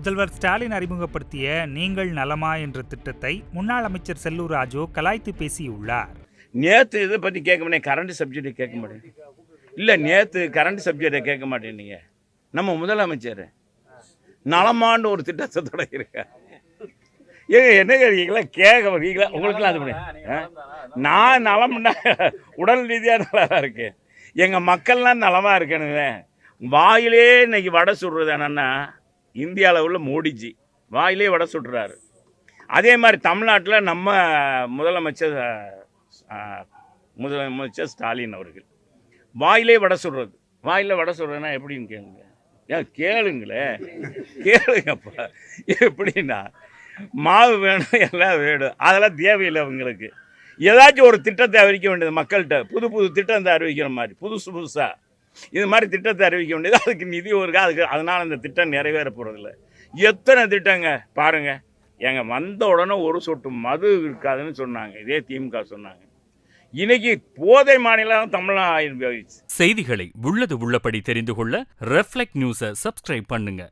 முதல்வர் ஸ்டாலின் அறிமுகப்படுத்திய நீங்கள் நலமா என்ற திட்டத்தை முன்னாள் அமைச்சர் செல்லூர் ராஜு கலாய்த்து பேசியுள்ளார். நேற்று இதை பற்றி கேட்க முடியாது கரண்ட் சப்ஜெக்டை கேட்க மாட்டேன். இல்லை நேற்று கரண்ட் சப்ஜெக்டை கேட்க மாட்டேன்னீங்க நம்ம முதலமைச்சர். நலமான்னு ஒரு திட்டத்தை தொடங்கியிருக்கார். ஏங்க என்ன கேட்குறீங்களா கேட்க வரீங்களா உங்களுக்குலாம் அது பண்ணி நான் நலம்னா உடல் ரீதியாக நல்லா இருக்கேன் எங்கள் மக்கள்லாம் நலமாக இருக்கணுங்க. வாயிலே இன்னைக்கு வடை சுடுறது என்னன்னா இந்திய அளவில் மோடிஜி வாயிலே வடை சுடுறாரு. அதே மாதிரி தமிழ்நாட்டில் நம்ம முதலமைச்சர் முதலமைச்சர் ஸ்டாலின் அவர்கள் வாயிலே வடை சுடுறது. வாயில் வடை சுடுறதுன்னா எப்படின்னு கேளுங்க. ஏன் கேளுங்களேன் கேளுங்கப்பா எப்படின்னா மாவு வேணும் எல்லாம் வேணும். அதெல்லாம் தேவையில்லை அவங்களுக்கு. ஏதாச்சும் ஒரு திட்டத்தை அறிவிக்க வேண்டியது மக்கள்கிட்ட. புது புது திட்டத்தை அறிவிக்கிற மாதிரி. புதுசு புதுசாக இது மாதிரி திட்டத்தை அறிவிக்க வேண்டியது. அதுக்கு நிதி ஒருக்கா அதுக்கு அதனால் அந்த திட்டம் நிறைவேற போகிறதில்ல எத்தனை திட்டங்க? பாருங்க. எங்கள் வந்த உடனே ஒரு சொட்டு மது இருக்காதுன்னு சொன்னாங்க. இதே திமுக சொன்னாங்க. இன்னைக்கு போதை மாநிலம் தமிழ்நாடு செய்திகளை உள்ளது உள்ளபடி தெரிந்து கொள்ள ரெஃப்ளெக்ட் நியூஸை சப்ஸ்கிரைப் பண்ணுங்கள்